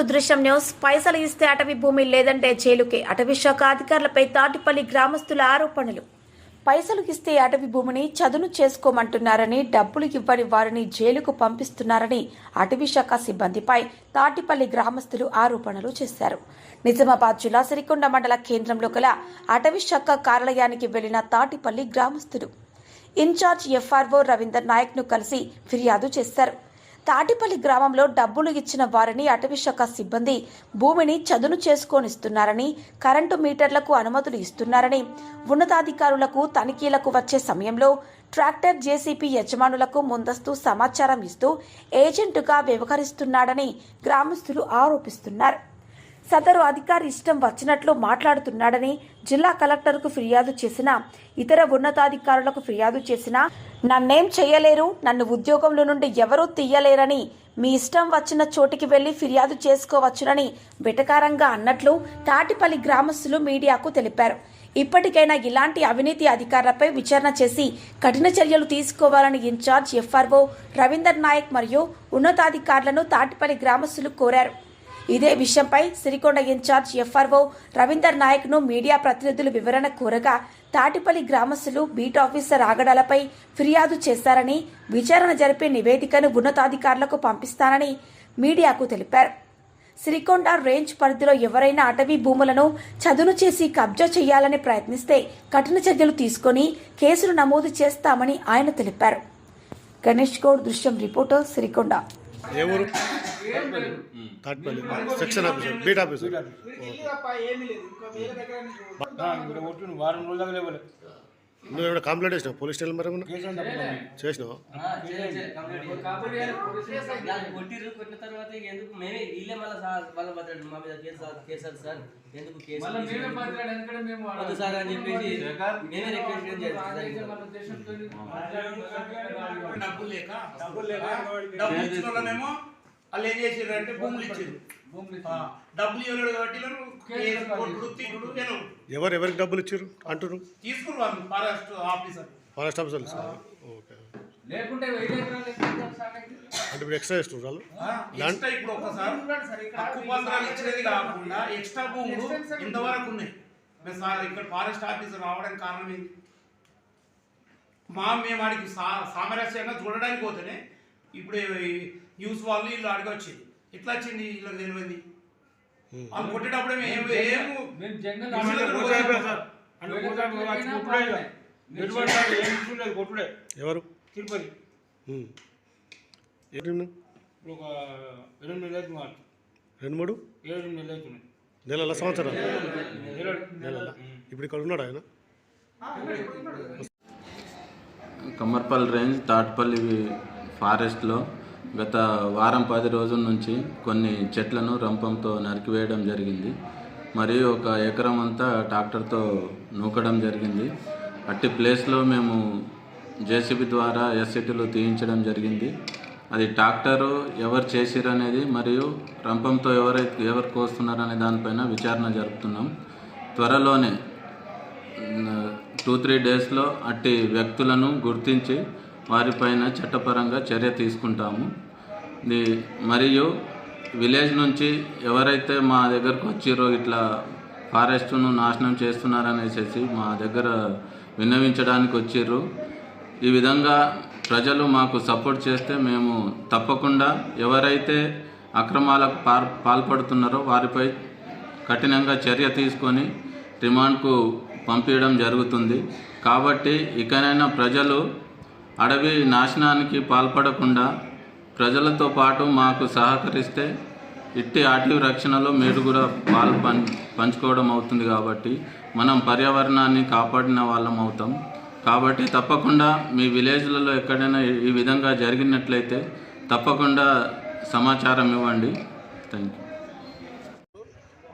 To దృశ్యం news. పైసలు ఇస్తే అటవీ భూమి లేదంటే జైలుకే. అటవీ శాఖ అధికారులపై తాటిపల్లి గ్రామస్తుల ఆరోపణలు. పైసలు ఇస్తే అటవీ భూమిని చదును చేసుకోమంటున్నారని డబ్బులు ఇవ్వని వారిని జైలుకు పంపిస్తున్నారని అటవీ శాఖ సిబ్బందిపై తాటిపల్లి గ్రామస్తులు ఆరోపణలు చేశారు. నిజామాబాద్ జిల్లా సిరికొండ మండల కేంద్రంలో గల అటవీ శాఖ కార్యాలయానికి వెళ్ళిన తాటిపల్లి గ్రామస్తులు. ఇన్ఛార్జ్ ఎఫ్ఆర్ఓ రవీందర్ నాయక్ను కలిసి ఫిర్యాదు చేశారు. తాటిపల్లి గ్రామంలో డబ్బులు ఇచ్చిన వారిని అటవీశాఖ సిబ్బంది భూమిని చదును చేసుకోనిస్తున్నారని కరెంటు మీటర్లకు అనుమతులు ఇస్తున్నారని ఉన్నతాధికారులకు తనిఖీలకు వచ్చే సమయంలో ట్రాక్టర్ జేసీపీ యజమానులకు ముందస్తు సమాచారం ఇస్తూ ఏజెంటుగా వ్యవహరిస్తున్నాడని గ్రామస్తులు ఆరోపిస్తున్నారు. సదరు అధికారి ఇష్టం వచ్చినట్లు మాట్లాడుతున్నాడని జిల్లా కలెక్టర్కు ఫిర్యాదు చేసినా ఇతర ఉన్నతాధికారులకు ఫిర్యాదు చేసినా నన్నేం చెయ్యలేరు నన్ను ఉద్యోగంలో నుండి ఎవరూ తీయలేరని మీ ఇష్టం వచ్చిన చోటికి వెళ్ళి ఫిర్యాదు చేసుకోవచ్చునని వెటకారంగా అన్నట్లు తాటిపల్లి గ్రామస్తులు మీడియాకు తెలిపారు. ఇప్పటికైనా ఇలాంటి అవినీతి అధికారులపై విచారణ చేసి కఠిన చర్యలు తీసుకోవాలని ఇన్ఛార్జ్ ఎఫ్ఆర్ఓ రవీందర్ నాయక్ మరియు ఉన్నతాధికారులను తాటిపల్లి గ్రామస్తులు కోరారు. ఇదే విషయంపై సిరికొండ ఇన్ఛార్జ్ ఎఫ్ఆర్ఓ రవీందర్ నాయక్ను మీడియా ప్రతినిధులు వివరణ కోరగా తాటిపల్లి గ్రామస్తులు బీట్ ఆఫీసర్ ఆగడాలపై ఫిర్యాదు చేశారని విచారణ జరిపే నివేదికను ఉన్నతాధికారులకు పంపిస్తానని మీడియాకు తెలిపారు. సిరికొండ రేంజ్ పరిధిలో ఎవరైనా అటవీ భూములను చదును చేసి కబ్జా చేయాలని ప్రయత్నిస్తే కఠిన చర్యలు తీసుకొని కేసులు నమోదు చేస్తామని ఆయన తెలిపారు. గణేష్ గౌడ్ దృశ్యం రిపోర్టర్ సిరికొండ. ఏ ఊరు? Tatipalli. Section officer beat officer వారం రోజుల నువ్వు ఏమైనా కంప్లైంట్ చేసినావు? పోలీస్ స్టేషన్ మరి ఏమన్నా? చేసినావు? కొట్టిర్రు కొట్టిన తర్వాత ఇక ఎందుకు? మేమే వీళ్ళే మళ్ళీ వాళ్ళ బతడు మా మీద కేసు కేసారు సార్. ఎందుకు కేసు మళ్ళీ మేమే మాట్లాడాం ఎందుకంటే మేము వద్దు సార్ అని చెప్పేసి మేమే రిక్వెస్ట్ చేసే వాళ్ళ ఉద్దేశంతో డబ్బులు లేక డబ్బులు ఇచ్చిన వాళ్ళనేమో వాళ్ళు ఏం చేసారు అంటే భూములు ఇచ్చారు డబ్బులు ఇవ్వలేడు కాబట్టి ఎవరు ఎవరికి డబ్బులు ఇచ్చారు తీసుకుని వాళ్ళు forest officer. Forest officer okay. లేకుంటే. అంటే ఎక్స్ట్రా చేస్తున్నారు వాళ్ళు? ఎక్స్ట్రా ఇప్పుడు ఒకసారి హక్కు పత్రాలు ఇచ్చినది కాకుండా ఎక్స్ట్రా భూములు ఇంతవరకు ఉన్నాయి. మేము సార్ ఇక్కడ ఫారెస్ట్ ఆఫీసర్ రావడానికి కారణం ఏంటి? మా మేము వాడికి సా సామరస్యంగా చూడడానికి పోతేనే ఇప్పుడు న్యూస్ వాళ్ళు వీళ్ళు అడిగి వచ్చింది ఎట్లా వచ్చింది? వీళ్ళకి తెలియదు వాళ్ళు కొట్టేటప్పుడు ఎవరు? తిరుపతి. నెలలు అవుతుంది రెండు మూడు? ఏడు ఎనిమిది నెలలు అవుతున్నాయి. నెలల ఇప్పుడు ఇక్కడ ఉన్నాడు ఆయన? కమ్మర్పల్లి రేంజ్ తాటిపల్లి ఫారెస్ట్లో గత వారం పది రోజుల నుంచి కొన్ని చెట్లను రంపంతో నరికివేయడం జరిగింది. మరియు ఒక ఎకరం అంతా ట్రాక్టర్తో నూకడం జరిగింది. అట్టి ప్లేస్లో మేము జేసీబీ ద్వారా ఎస్సిటీలు తీయించడం జరిగింది. అది ట్రాక్టరు ఎవరు చేసిరు అనేది మరియు రంపంతో ఎవరైతే ఎవరు కోస్తున్నారు అనే దానిపైన విచారణ జరుపుతున్నాం. త్వరలోనే టూ త్రీ డేస్లో అట్టి వ్యక్తులను గుర్తించి వారిపైన చట్టపరంగా చర్య తీసుకుంటాము. మరియు విలేజ్ నుంచి ఎవరైతే మా దగ్గరకు వచ్చిరో ఇట్లా ఫారెస్ట్ను నాశనం చేస్తున్నారనేసి మా దగ్గర విన్నవించడానికి వచ్చిర్రు ఈ విధంగా ప్రజలు మాకు సపోర్ట్ చేస్తే మేము తప్పకుండా ఎవరైతే అక్రమాలకు పాల్ పాల్పడుతున్నారో వారిపై కఠినంగా చర్య తీసుకొని రిమాండ్కు పంపించడం జరుగుతుంది. కాబట్టి ఇకనైనా ప్రజలు అడవి నాశనానికి పాల్పడకుండా ప్రజలతో పాటు మాకు సహకరిస్తే ఇట్టి అటవీ రక్షణలో మీరు కూడా పాలు పం పంచుకోవడం అవుతుంది కాబట్టి మనం పర్యావరణాన్ని కాపాడిన వాళ్ళం అవుతాం. కాబట్టి తప్పకుండా మీ విలేజ్లలో ఎక్కడైనా ఈ- విధంగా జరిగినట్లయితే తప్పకుండా సమాచారం ఇవ్వండి. థ్యాంక్ యూ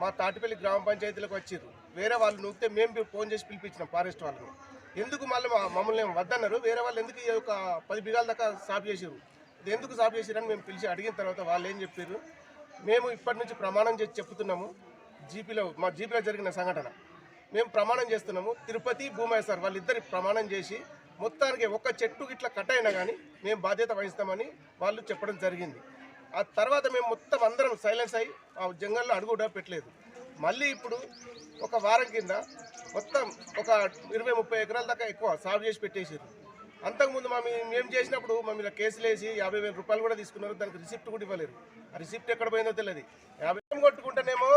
మా తాటిపల్లి గ్రామ పంచాయతీలకు వచ్చారు వేరే వాళ్ళు నూకితే మేము ఫోన్ చేసి పిలిపించినాం ఫారెస్ట్ వాళ్ళని. ఎందుకు మళ్ళీ మా మమ్మల్ని వద్దన్నారు? వేరే వాళ్ళు ఎందుకు ఈ యొక్క పది బిగాల దాకా సాఫ్ చేసారు ఇది ఎందుకు సాఫ్ చేశారని మేము పిలిచి అడిగిన తర్వాత వాళ్ళు ఏం చెప్పారు మేము ఇప్పటి నుంచి ప్రమాణం చేసి చెప్తున్నాము. జీపీలో మా జీపీలో జరిగిన సంఘటన. మేము ప్రమాణం చేస్తున్నాము. తిరుపతి భూమయ్య సార్ వాళ్ళిద్దరి ప్రమాణం చేసి మొత్తానికి ఒక్క చెట్టు ఇట్లా కట్ అయినా కానీ మేము బాధ్యత వహిస్తామని వాళ్ళు చెప్పడం జరిగింది. ఆ తర్వాత మేము మొత్తం అందరం సైలెన్స్ అయ్యి ఆ జంగల్లో అడుగు కూడా పెట్టలేదు. మళ్ళీ ఇప్పుడు ఒక వారం కింద మొత్తం ఒక ఇరవై ముప్పై ఎకరాల దాకా ఎక్కువ సాగు చేసి పెట్టేసారు అంతకుముందు మా మేము చేసినప్పుడు మా మీద కేసులు వేసి యాభై వేల రూపాయలు కూడా తీసుకున్నారు దానికి రిసిప్ట్ కూడా ఇవ్వలేరు. ఆ రిసిప్ట్ ఎక్కడ పోయిందో తెలియదు. యాభై కొట్టుకుంటేనేమో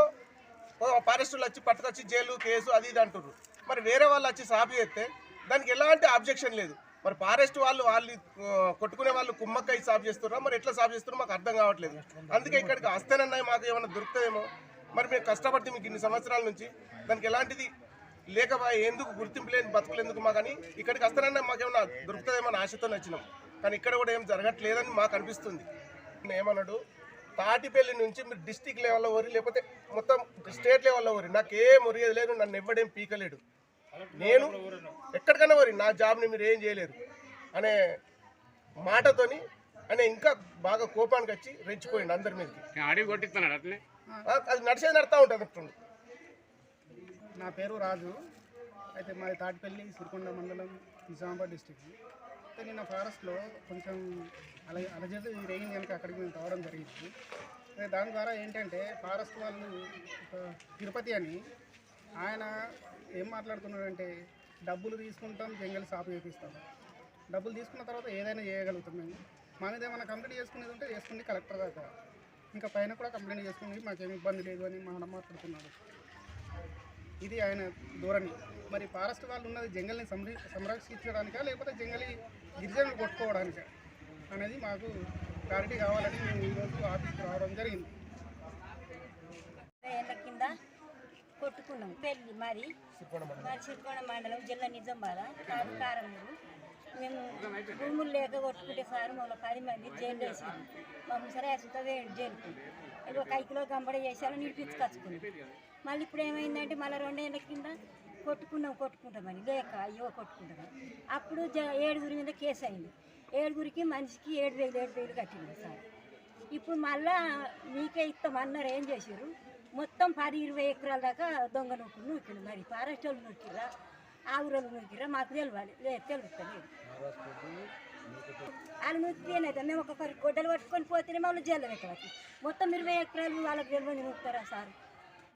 ఫారెస్టులు వచ్చి పట్టుకొచ్చి జైలు కేసు అది ఇది అంటున్నారు మరి వేరే వాళ్ళు వచ్చి సాగు చేస్తే దానికి ఎలాంటి అబ్జెక్షన్ లేదు. మరి ఫారెస్ట్ వాళ్ళు వాళ్ళు కొట్టుకునే వాళ్ళు కుమ్మక్కై సాగు చేస్తున్నారా మరి ఎట్లా సాగు చేస్తున్నారో మాకు అర్థం కావట్లేదు. అందుకే ఇక్కడికి వస్తేనన్నాయి మాకు ఏమైనా దొరుకుతాయేమో మరి మేము కష్టపడితే మీకు ఇన్ని సంవత్సరాల నుంచి దానికి ఎలాంటిది లేక ఎందుకు గుర్తింపు లేని బతుకులు ఎందుకు మాకు అని ఇక్కడికి వస్తానన్నా మాకేమన్నా దొరుకుతుందేమో అని ఆశతో నచ్చినాం. కానీ ఇక్కడ కూడా ఏం జరగట్లేదని మాకు అనిపిస్తుంది. నేను ఏమన్నాడు తాటిపల్లి నుంచి మీరు డిస్టిక్ లెవెల్లో వరి లేకపోతే మొత్తం స్టేట్ లెవెల్లో వరి. నాకు ఏం ఒరిగేది లేదు నన్ను ఎవ్వడేం పీకలేడు. నేను ఎక్కడికైనా వరి నా జాబ్ని మీరు ఏం చేయలేరు. అనే మాటతోని అనే ఇంకా బాగా కోపానికి వచ్చి రెచ్చిపోయింది అందరి మీదకి. అడిగి కొట్టిస్తున్నాడు అట్లే అది నడిచేది నడుతూ ఉంటుంది అట్టుండి నా పేరు రాజు. అయితే మాది తాటిపల్లి సిరికొండ మండలం నిజామాబాద్ డిస్టిక్. అయితే నిన్న ఫారెస్ట్లో కొంచెం అలా అలజడి రేగింది కనుక అక్కడికి మేము రావడం జరిగింది. దాని ద్వారా ఏంటంటే ఫారెస్ట్ వాళ్ళు ఒక తిరుపతి అని ఆయన ఏం మాట్లాడుతున్నాడంటే డబ్బులు తీసుకుంటాం జంగల్ సాపు చేపిస్తాం. డబ్బులు తీసుకున్న తర్వాత ఏదైనా చేయగలుగుతాం మేము. మా మీద ఏమైనా కంప్లీట్ చేసుకునేది ఉంటే చేసుకుని కలెక్టర్ దాకా. ఇంకా పైన కూడా కంప్లైంట్ చేసుకుని మాకేం ఇబ్బంది లేదు అని మా మాట్లాడుతున్నాడు ఇది ఆయన ధోరణి. మరి ఫారెస్ట్ వాళ్ళు ఉన్నది జంగల్ని సంరీ సంరక్షించడానికా లేకపోతే జంగలి గిరిజనులు కొట్టుకోవడానికా అనేది మాకు క్లారిటీ కావాలని మేము ఈరోజు ఆఫీస్కి రావడం జరిగింది. కింద కొట్టుకున్నాం. పెళ్ళి మరి. మరి సిరికొండ మండలం జిల్లా నిజామాబాద్ కాదు కారమూరు మేము భూములు లేక కొట్టుకుంటే సార్ మళ్ళీ పది మంది జైలు వేసారు. మా ముసరే జైలుకు. ఒక ఐదు కిలో గంబడి చేశాను నిడిపించుకొచ్చుకున్నాం మళ్ళీ ఇప్పుడు ఏమైందంటే మళ్ళీ రెండేళ్ళ కింద కొట్టుకున్నాం కొట్టుకుంటామని లేక అయ్యో కొట్టుకుంటామని అప్పుడు జ ఏడుగురి మీద కేసు అయింది. ఏడుగురికి మనిషికి ఏడు వేలు ఏడు వేలు కట్టింది సార్. ఇప్పుడు మళ్ళా మీకే ఇస్తామన్నారు ఏం చేసారు మొత్తం పది ఇరవై ఎకరాల దాకా దొంగ నూకులు నూకిండు మరి ఫారెస్ట్ వాళ్ళు నూకిరా? ఆ ఆవురోళ్ళు ముగ్గురా మాకు తెలియాలి లేదు. తెలుస్తలేదు వాళ్ళు నూకితేనైతే మేము ఒక్కొక్కరి గొడ్డలు పట్టుకొని పోతేనే మమ్మల్ని జైల్లో పెట్టవచ్చు. మొత్తం ఇరవై ఎకరాలు వాళ్ళకి తెలియని నూకుతారా సార్?